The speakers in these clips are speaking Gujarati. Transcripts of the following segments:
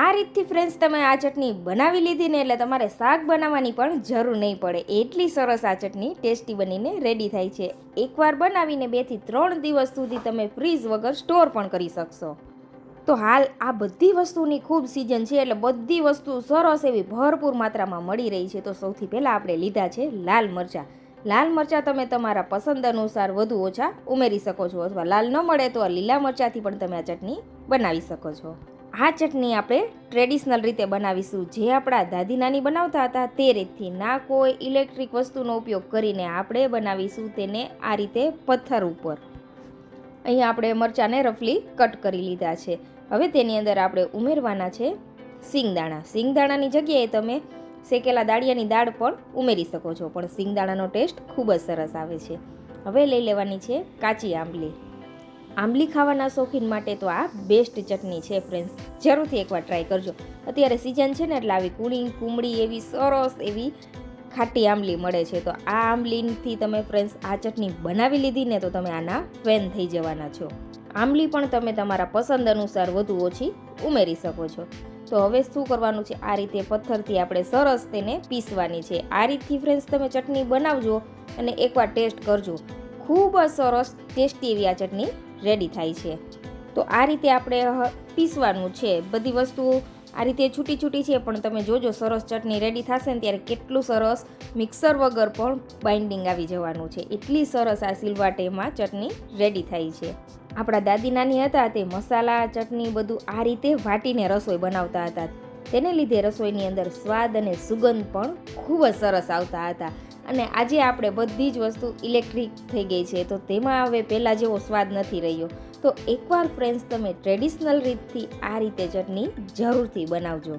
આ રીતથી ફ્રેન્ડ્સ તમે આ ચટણી બનાવી લીધી ને એટલે તમારે શાક બનાવવાની પણ જરૂર નહીં પડે. એટલી સરસ આ ચટણી ટેસ્ટી બનીને રેડી થાય છે. એકવાર બનાવીને બેથી ત્રણ દિવસ સુધી તમે ફ્રીઝ વગર સ્ટોર પણ કરી શકશો. તો હાલ આ બધી વસ્તુની ખૂબ સિઝન છે એટલે બધી વસ્તુ સરસ એવી ભરપૂર માત્રામાં મળી રહી છે. તો સૌથી પહેલાં આપણે લીધા છે લાલ મરચાં. લાલ મરચાં તમે તમારા પસંદ અનુસાર વધુ ઓછા ઉમેરી શકો છો. અથવા લાલ ન મળે તો લીલા મરચાંથી પણ તમે આ ચટણી બનાવી શકો છો. આ ચટણી આપણે ટ્રેડિશનલ રીતે બનાવીશું. જે આપણા દાદી નાની બનાવતા હતા તે રીતથી ના કોઈ ઇલેક્ટ્રિક વસ્તુનો ઉપયોગ કરીને આપણે બનાવીશું તેને આ રીતે પથ્થર ઉપર. અહીંયા આપણે મરચાંને રફલી કટ કરી લીધા છે. હવે તેની અંદર આપણે ઉમેરવાના છે સિંગદાણા. સિંગદાણાની જગ્યાએ તમે શેકેલા દાળિયાની દાળ પણ ઉમેરી શકો છો. પણ સિંગદાણાનો ટેસ્ટ ખૂબ જ સરસ આવે છે. હવે લઈ લેવાની છે કાચી આંબલી. આંબલી ખાવાના શોખીન માટે તો આ બેસ્ટ ચટણી છે ફ્રેન્ડ્સ જરૂરથી એકવાર ટ્રાય કરજો. અત્યારે સિઝન છે ને, એટલે આવી કુણી કુમળી એવી સરસ એવી ખાટી આંબલી મળે છે. તો આ આંબલીથી તમે ફ્રેન્ડ્સ આ ચટણી બનાવી લીધી ને તો તમે આના ફેન થઈ જવાના છો. આંબલી પણ તમે તમારા પસંદ અનુસાર વધુ ઓછી ઉમેરી શકો છો. તો હવે શું કરવાનું છે? આ રીતે પથ્થરથી આપણે સરસ તેને પીસવાની છે. આ રીતથી ફ્રેન્ડ્સ તમે ચટણી બનાવજો અને એકવાર ટેસ્ટ કરજો. ખૂબ જ સરસ, ટેસ્ટી એવી આ ચટણી રેડી થાય છે. તો આ રીતે આપણે પીસવાનું છે. બધી વસ્તુઓ આ રીતે છૂટી છૂટી છે, પણ તમે જોજો સરસ ચટણી રેડી થશે ને ત્યારે કેટલું સરસ મિક્સર વગર પણ બાઇન્ડિંગ આવી જવાનું છે. એટલી સરસ આ સિલવાટેમાં ચટણી રેડી થાય છે. આપણા દાદી નાની હતા તે મસાલા, ચટણી બધું આ રીતે વાટીને રસોઈ બનાવતા હતા. તેને લીધે રસોઈની અંદર સ્વાદ અને સુગંધ પણ ખૂબ જ સરસ આવતા હતા. અને આજે આપણે બધી જ વસ્તુ ઇલેક્ટ્રિક થઈ ગઈ છે. તો તેમાં હવે પહેલાં જેવો સ્વાદ નથી રહ્યો. તો એકવાર ફ્રેન્ડ્સ તમે ટ્રેડિશનલ રીતથી આ રીતે ચટણી જરૂરથી બનાવજો.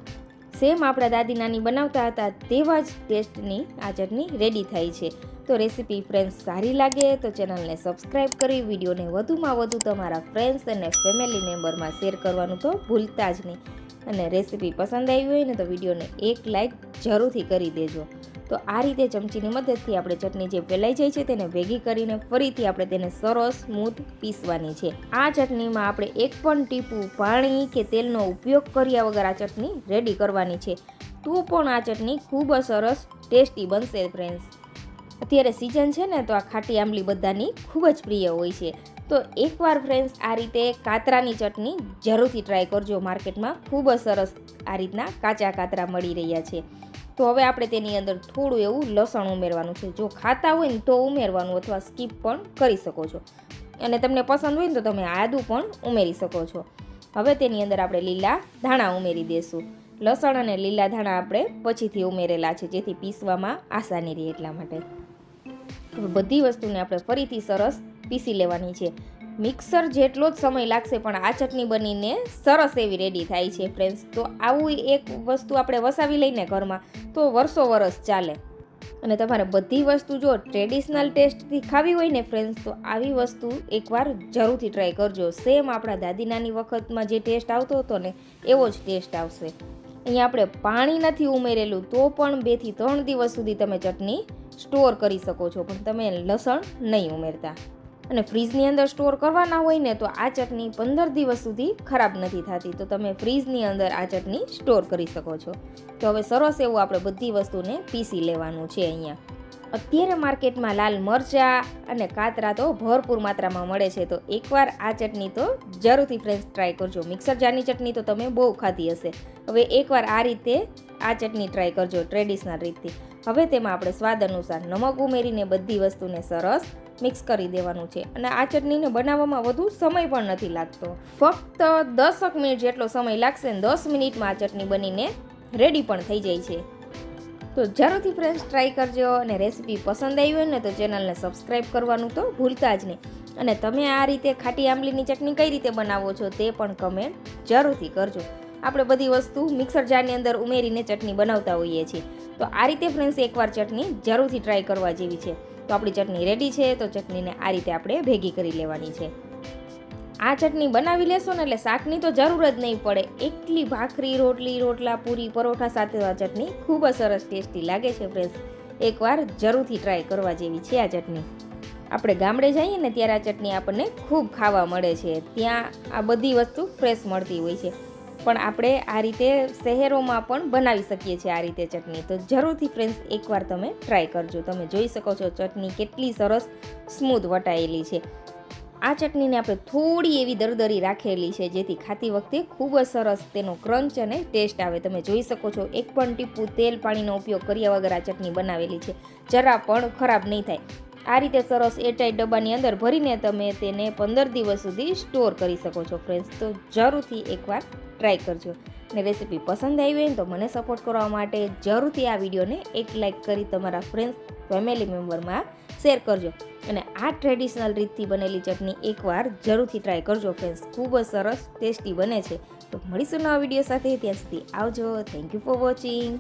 સેમ આપણા દાદી નાની બનાવતા હતા તેવા જ ટેસ્ટની આ ચટણી રેડી થાય છે. તો રેસીપી ફ્રેન્ડ્સ સારી લાગે તો ચેનલને સબસ્ક્રાઈબ કરી, વિડીયોને વધુમાં વધુ તમારા ફ્રેન્ડ્સ અને ફેમિલી મેમ્બરમાં શેર કરવાનું તો ભૂલતા જ નહીં. અને રેસીપી પસંદ આવી હોય ને તો વિડીયોને એક લાઈક જરૂરથી કરી દેજો. તો આ રીતે ચમચીની મદદથી આપણે ચટણી જે ફેલાઈ જાય છે તેને ભેગી કરીને ફરીથી આપણે તેને સરસ સ્મૂથ પીસવાની છે. આ ચટણીમાં આપણે એક પણ ટીપું પાણી કે તેલનો ઉપયોગ કર્યા વગર આ ચટણી રેડી કરવાની છે. તો પણ આ ચટણી ખૂબ જ સરસ ટેસ્ટી બનશે ફ્રેન્ડ્સ અત્યારે સિઝન છે ને, તો આ ખાટી આંબલી બધાની ખૂબ જ પ્રિય હોય છે. તો એકવાર ફ્રેન્ડ્સ આ રીતે કાતરાની ચટણી જરૂરથી ટ્રાય કરજો માર્કેટમાં. ખૂબ જ સરસ આ રીતના કાચા કાતરા મળી રહ્યા છે. તો હવે આપણે તેની અંદર થોડું એવું લસણ ઉમેરવાનું છે. જો ખાતા હોય ને તો ઉમેરવાનું અથવા સ્કીપ પણ કરી શકો છો. અને તમને પસંદ હોય ને તો તમે આદું પણ ઉમેરી શકો છો. હવે તેની અંદર આપણે લીલા ધાણા ઉમેરી દઈશું લસણ અને લીલા ધાણા આપણે પછીથી ઉમેરેલા છે, જેથી પીસવામાં આસાની રહે એટલા માટે. બધી વસ્તુને આપણે ફરીથી સરસ પીસી લેવાની છે. મિક્સર જેટલો જ સમય લાગશે પણ આ ચટણી બનીને સરસ એવી રેડી થાય છે ફ્રેન્ડ્સ તો આવું એક વસ્તુ આપણે વસાવી લઈને ઘરમાં, તો વર્ષો વરસ ચાલે. અને તમારે બધી વસ્તુ જો ટ્રેડિશનલ ટેસ્ટથી ખાવી હોય ને ફ્રેન્ડ્સ તો આવી વસ્તુ એકવાર જરૂરથી ટ્રાય કરજો. સેમ આપણા દાદી નાની વખતમાં જે ટેસ્ટ આવતો હતો ને, એવો જ ટેસ્ટ આવશે. અહીંયા આપણે પાણી નથી ઉમેરેલું, તો પણ બેથી ત્રણ દિવસ સુધી તમે ચટણી સ્ટોર કરી શકો છો, પણ તમે લસણ નહીં ઉમેરતા. અને ફ્રીજની અંદર સ્ટોર કરવાના હોય ને તો આ ચટણી પંદર દિવસ સુધી ખરાબ નથી થતી. તો તમે ફ્રીજની અંદર આ ચટણી સ્ટોર કરી શકો છો. તો હવે સરસ એવું આપણે બધી વસ્તુને પીસી લેવાનું છે અહીંયા. અત્યારે માર્કેટમાં લાલ મરચાં અને કાતરા તો ભરપૂર માત્રામાં મળે છે. તો એકવાર આ ચટણી તો જરૂરથી ફ્રેન્ડ્સ ટ્રાય કરજો. મિક્સર જારની ચટણી તો તમે બહુ ખાધી હશે. હવે એકવાર આ રીતે આ ચટણી ટ્રાય કરજો ટ્રેડિશનલ રીતથી હવે તેમાં આપણે સ્વાદ અનુસાર નમક ઉમેરીને બધી વસ્તુને સરસ મિક્સ કરી દેવાનું છે. અને આ ચટણીને બનાવવામાં વધુ સમય પણ નથી લાગતો. ફક્ત દસક મિનિટ જેટલો સમય લાગશે ને દસ મિનિટમાં આ ચટણી બનીને રેડી પણ થઈ જાય છે. તો જરૂરથી ફ્રેન્ડ્સ ટ્રાય કરજો અને રેસીપી પસંદ આવી હોય ને તો ચેનલને સબસ્ક્રાઈબ કરવાનું તો ભૂલતા જ નહીં. અને તમે આ રીતે ખાટી આંબલીની ચટણી કઈ રીતે બનાવો છો તે પણ કમેન્ટ જરૂરથી કરજો. આપણે બધી વસ્તુ મિક્સર જારની અંદર ઉમેરીને ચટણી બનાવતા હોઈએ છીએ. તો આ રીતે ફ્રેન્ડ્સ એકવાર ચટણી જરૂરથી ટ્રાય કરવા જેવી છે. તો આપણી ચટણી રેડી છે, તો ચટણીને આ રીતે આપણે ભેગી કરી લેવાની છે. આ ચટણી બનાવી લેશો ને એટલે શાકની તો જરૂર જ નહીં પડે. એટલી ભાખરી, રોટલી, રોટલા, પૂરી, પરોઠા સાથે આ ચટણી ખૂબ જ સરસ ટેસ્ટી લાગે છે ફ્રેન્ડ્સ. એકવાર જરૂરથી ટ્રાય કરવા જેવી છે આ ચટણી. આપણે ગામડે જઈએ ને ત્યારે આ ચટણી આપણને ખૂબ ખાવા મળે છે. ત્યાં આ બધી વસ્તુ ફ્રેશ મળતી હોય છે. પણ આપણે આ રીતે શહેરોમાં પણ બનાવી શકીએ છીએ આ રીતે ચટણી. તો જરૂરથી ફ્રેન્ડ્સ એકવાર તમે ટ્રાય કરજો. તમે જોઈ શકો છો ચટણી કેટલી સરસ, સ્મૂથ વટાયેલી છે. આ ચટણીને આપણે થોડી એવી દરદરી રાખેલી છે, જેથી ખાતી વખતે ખૂબ જ સરસ તેનો ક્રંચ અને ટેસ્ટ આવે. તમે જોઈ શકો છો, એક પણ ટીપું તેલ પાણીનો ઉપયોગ કર્યા વગર આ ચટણી બનાવેલી છે. જરા પણ ખરાબ નહીં થાય. આ રીતે સરસ એરટાઈટ ડબ્બાની અંદર ભરીને તમે તેને પંદર દિવસ સુધી સ્ટોર કરી શકો છો ફ્રેન્ડ્સ તો જરૂરથી એકવાર ટ્રાય કરજો. ને રેસીપી પસંદ આવી હોય તો મને સપોર્ટ કરવા માટે જરૂરથી આ વિડીયોને એક લાઇક કરી તમારા ફ્રેન્ડ્સ ફેમિલી મેમ્બરમાં શેર કરજો. અને આ ટ્રેડિશનલ રીતથી બનેલી ચટણી એકવાર જરૂરથી ટ્રાય કરજો ફ્રેન્ડ્સ ખૂબ જ સરસ ટેસ્ટી બને છે. તો મળીશું નવા વીડિયો સાથે. ત્યાં સુધી આવજો. Thank you for watching